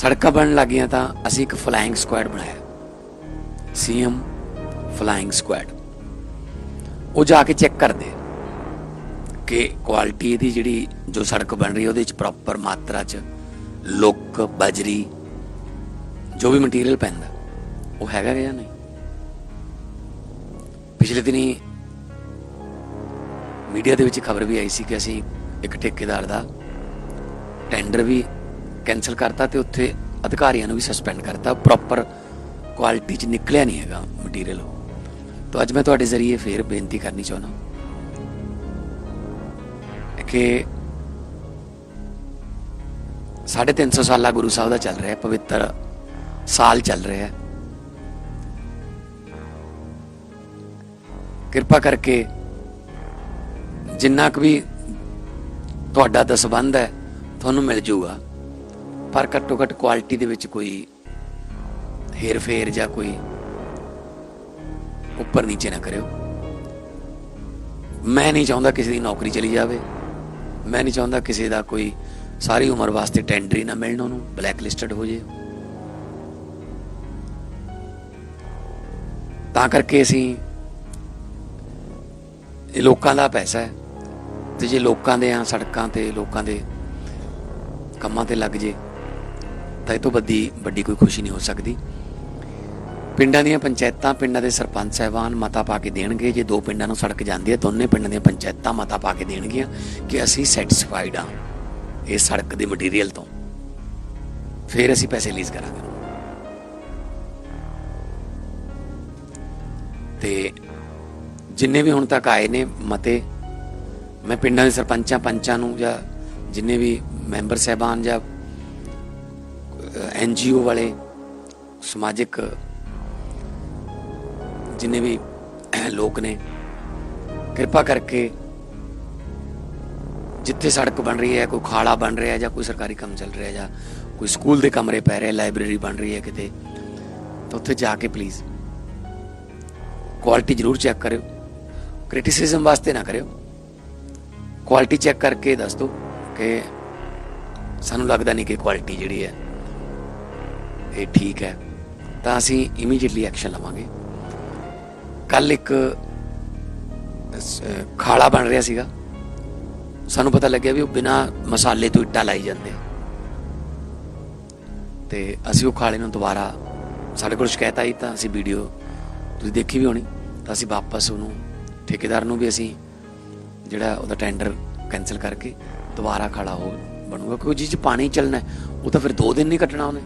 ਸੜਕਾਂ ਬਣਨ ਲੱਗੀਆਂ ਤਾਂ ਅਸੀਂ ਇੱਕ ਫਲਾਈਂਗ ਸਕੁਐਡ ਬਣਾਇਆ। ਸੀਐਮ ਫਲਾਈਂਗ ਸਕੁਐਡ ਉਹ ਜਾ ਕੇ ਚੈੱਕ ਕਰਦੇ ਕਿ ਕੁਆਲਿਟੀ ਇਹਦੀ ਜਿਹੜੀ ਜੋ ਸੜਕ ਬਣ ਰਹੀ ਉਹਦੇ ਵਿੱਚ ਪ੍ਰੋਪਰ ਮਾਤਰਾ ਚ ਲੁੱਕ ਬਜਰੀ, ਜੋ ਵੀ ਮਟੀਰੀਅਲ ਪੈਂਦਾ, ਉਹ ਹੈਗਾ ਕਿ ਜਾਂ ਨਹੀਂ? ਪਿਛਲੇ ਦਿਨੀ ਮੀਡੀਆ ਦੇ ਵਿੱਚ ਖਬਰ ਵੀ ਆਈ ਸੀ ਕਿ ਅਸੀਂ ਇੱਕ ਠੇਕੇਦਾਰ ਦਾ ਟੈਂਡਰ ਵੀ ਕੈਨਸਲ ਕਰਤਾ ਤੇ ਉੱਥੇ ਅਧਿਕਾਰੀਆਂ ਨੂੰ ਵੀ ਸਸਪੈਂਡ ਕਰਤਾ। ਪ੍ਰੋਪਰ ਕੁਆਲਿਟੀ ਚ ਨਿਕਲਿਆ ਨਹੀਂ ਹੈਗਾ ਮਟੀਰੀਅਲ ਤਾਂ ਅੱਜ ਮੈਂ ਤੁਹਾਡੇ ਜ਼ਰੀਏ ਫੇਰ ਬੇਨਤੀ ਕਰਨੀ ਚਾਹੁੰਦਾ ਕਿ 350 ਸਾਲਾ ਗੁਰੂ ਸਾਹਿਬ ਦਾ ਚੱਲ ਰਿਹਾ ਹੈ, ਪਵਿੱਤਰ ਸਾਲ ਚੱਲ ਰਿਹਾ ਹੈ। ਕਿਰਪਾ ਕਰਕੇ ਜਿੰਨਾ ਕੁ ਵੀ ਤੁਹਾਡਾ ਦਸਬੰਦ ਹੈ, ਤੁਹਾਨੂੰ ਮਿਲ ਜਾਊਗਾ ਪਰ ਘੱਟੋ ਘੱਟ ਕੁਆਲਿਟੀ ਦੇ ਵਿੱਚ ਕੋਈ ਹੇਰ ਫੇਰ ਜਾਂ ਕੋਈ ਉੱਪਰ ਨੀਚੇ ਨਾ ਕਰਿਓ। ਮੈਂ ਨਹੀਂ ਚਾਹੁੰਦਾ ਕਿਸੇ ਦੀ ਨੌਕਰੀ ਚਲੀ ਜਾਵੇ। ਮੈਂ ਨਹੀਂ ਚਾਹੁੰਦਾ ਕਿਸੇ ਦਾ ਕੋਈ ਸਾਰੀ ਉਮਰ ਵਾਸਤੇ ਟੈਂਡਰ ਹੀ ਨਾ ਮਿਲਣ ਉਹਨੂੰ ਬਲੈਕ ਲਿਸਟਡ ਹੋ ਜੇ। ਤਾਂ ਕਰਕੇ ਅਸੀਂ ਇਹ ਲੋਕਾਂ ਦਾ ਪੈਸਾ ਹੈ। ਤੇ ਜੇ ਲੋਕਾਂ ਦੇ ਆ ਸੜਕਾਂ ਤੇ, ਲੋਕਾਂ ਦੇ ਕੰਮਾਂ ਤੇ ਲੱਗ ਜੇ ਤਾਂ ਇਹ ਤੋਂ ਵੱਡੀ ਵੱਡੀ ਕੋਈ ਖੁਸ਼ੀ ਨਹੀਂ ਹੋ ਸਕਦੀ। ਪਿੰਡਾਂ ਦੀਆਂ ਪੰਚਾਇਤਾਂ, ਪਿੰਡਾਂ ਦੇ ਸਰਪੰਚ ਸਹਿਬਾਨ ਮਤਾ ਪਾ ਕੇ ਦੇਣਗੇ। ਜੇ ਦੋ ਪਿੰਡਾਂ ਨੂੰ ਸੜਕ ਜਾਂਦੀ ਹੈ ਦੋਨੇ ਪਿੰਡਾਂ ਦੀਆਂ ਪੰਚਾਇਤਾਂ ਮਤਾ ਪਾ ਕੇ ਦੇਣਗੀਆਂ ਕਿ ਅਸੀਂ ਸੈਟੀਸਫਾਈਡ ਆ ਇਹ ਸੜਕ ਦੇ ਮਟੀਰੀਅਲ ਤੋਂ। ਫਿਰ ਅਸੀਂ ਪੈਸੇ ਰਿਲੀਜ਼ ਕਰਾਂਗੇ। ਤੇ ਜਿੰਨੇ ਵੀ ਹੁਣ ਤੱਕ ਆਏ ਨੇ ਮਤੇ, ਮੈਂ ਪਿੰਡਾਂ ਦੇ ਸਰਪੰਚਾਂ, ਪੰਚਾਂ ਨੂੰ ਜਾਂ ਜਿੰਨੇ ਵੀ ਮੈਂਬਰ ਸਹਿਬਾਨ ਜਾਂ ਐਨ ਐਨਜੀਓ ਵਾਲੇ ਸਮਾਜਿਕ ਜਿੰਨੇ ਵੀ ਲੋਕ ਨੇ, ਕਿਰਪਾ ਕਰਕੇ ਜਿੱਥੇ ਸੜਕ ਬਣ ਰਹੀ ਹੈ, ਕੋਈ ਖਾਲਾ ਬਣ ਰਿਹਾ ਜਾਂ ਕੋਈ ਸਰਕਾਰੀ ਕੰਮ ਚੱਲ ਰਿਹਾ ਜਾਂ ਕੋਈ ਸਕੂਲ ਦੇ ਕਮਰੇ ਪੈ ਰਹੇ, ਲਾਇਬ੍ਰੇਰੀ ਬਣ ਰਹੀ ਹੈ ਕਿਤੇ, ਤਾਂ ਉੱਥੇ ਜਾ ਕੇ ਪਲੀਜ਼ ਕੁਆਲਿਟੀ ਜ਼ਰੂਰ ਚੈੱਕ ਕਰਿਓ। ਕ੍ਰਿਟਿਸਿਜ਼ਮ ਵਾਸਤੇ ਨਾ ਕਰਿਓ। ਕੁਆਲਿਟੀ ਚੈੱਕ ਕਰਕੇ ਦੱਸ ਦਿਓ ਕਿ ਸਾਨੂੰ ਲੱਗਦਾ ਨਹੀਂ ਕਿ ਕੁਆਲਿਟੀ ਜਿਹੜੀ ਹੈ ਇਹ ਠੀਕ ਹੈ, ਤਾਂ ਅਸੀਂ ਇਮੀਡੀਏਟਲੀ ਐਕਸ਼ਨ ਲਵਾਂਗੇ। ਕੱਲ ਇੱਕ ਖਾਲਾ ਬਣ ਰਿਹਾ ਸੀਗਾ। ਸਾਨੂੰ ਪਤਾ ਲੱਗਿਆ ਵੀ ਉਹ ਬਿਨਾ ਮਸਾਲੇ ਤੋਂ ਇੱਟਾਂ ਲਾਈ ਜਾਂਦੇ ਤੇ ਅਸੀਂ ਉਹ ਖਾਲੇ ਨੂੰ ਦੁਬਾਰਾ ਸਾਡੇ ਕੋਲ ਸ਼ਿਕਾਇਤ ਆਈ ਤਾਂ ਅਸੀਂ ਵੀਡੀਓ ਤੁਸੀਂ ਦੇਖੀ ਵੀ ਹੋਣੀ, ਤਾਂ ਅਸੀਂ ਵਾਪਸ ਉਹਨੂੰ, ਠੇਕੇਦਾਰ ਨੂੰ ਵੀ ਅਸੀਂ ਜਿਹੜਾ ਉਹਦਾ ਟੈਂਡਰ ਕੈਨਸਲ ਕਰਕੇ ਦੁਬਾਰਾ ਖਾਲਾ ਹੋ ਬਣੂਗਾ, ਕਿਉਂਕਿ ਜਿਸ ਚ ਪਾਣੀ ਚੱਲਣਾ ਉਹ ਤਾਂ ਫਿਰ 2 ਦਿਨ ਨਹੀਂ ਕੱਟਣਾ ਉਹਨੇ।